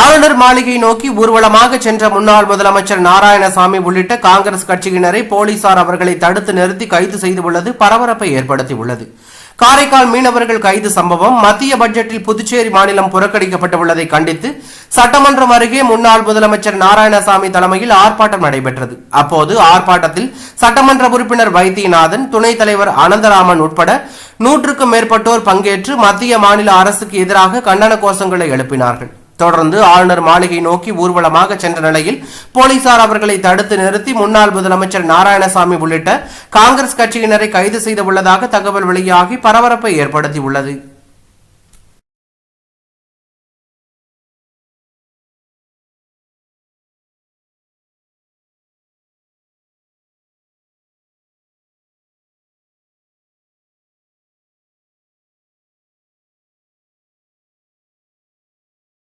ஆளுநர் மாளிகை நோக்கி ஊர்வலமாக சென்ற முன்னாள் முதலமைச்சர் நாராயணசாமி உள்ளிட்ட காங்கிரஸ் கட்சியினரை போலீசார் அவர்களை தடுத்து நிறுத்தி கைது செய்துள்ளது பரபரப்பை ஏற்படுத்தியுள்ளது. காரைக்கால் மீனவர்கள் கைது சம்பவம் மத்திய பட்ஜெட்டில் புதுச்சேரி மாநிலம் புறக்கணிக்கப்பட்டுள்ளதை கண்டித்து சட்டமன்றம் அருகே முன்னாள் முதலமைச்சர் நாராயணசாமி தலைமையில் ஆர்ப்பாட்டம் நடைபெற்றது. அப்போது ஆர்ப்பாட்டத்தில் சட்டமன்ற உறுப்பினர் வைத்தியநாதன் துணைத் தலைவர் அனந்தராமன் உட்பட நூற்றுக்கும் மேற்பட்டோர் பங்கேற்று மத்திய மாநில அரசுக்கு எதிராக கண்டன கோஷங்களை எழுப்பினார்கள். தொடர்ந்து ஆளுநர் மாளிகை நோக்கி ஊர்வலமாக சென்ற நிலையில் போலீசார் அவர்களை தடுத்து நிறுத்தி முன்னாள் முதலமைச்சர் நாராயணசாமி உள்ளிட்ட காங்கிரஸ் கட்சியினரை கைது செய்துள்ளதாக தகவல் வெளியாகி பரபரப்பை ஏற்படுத்தியுள்ளது.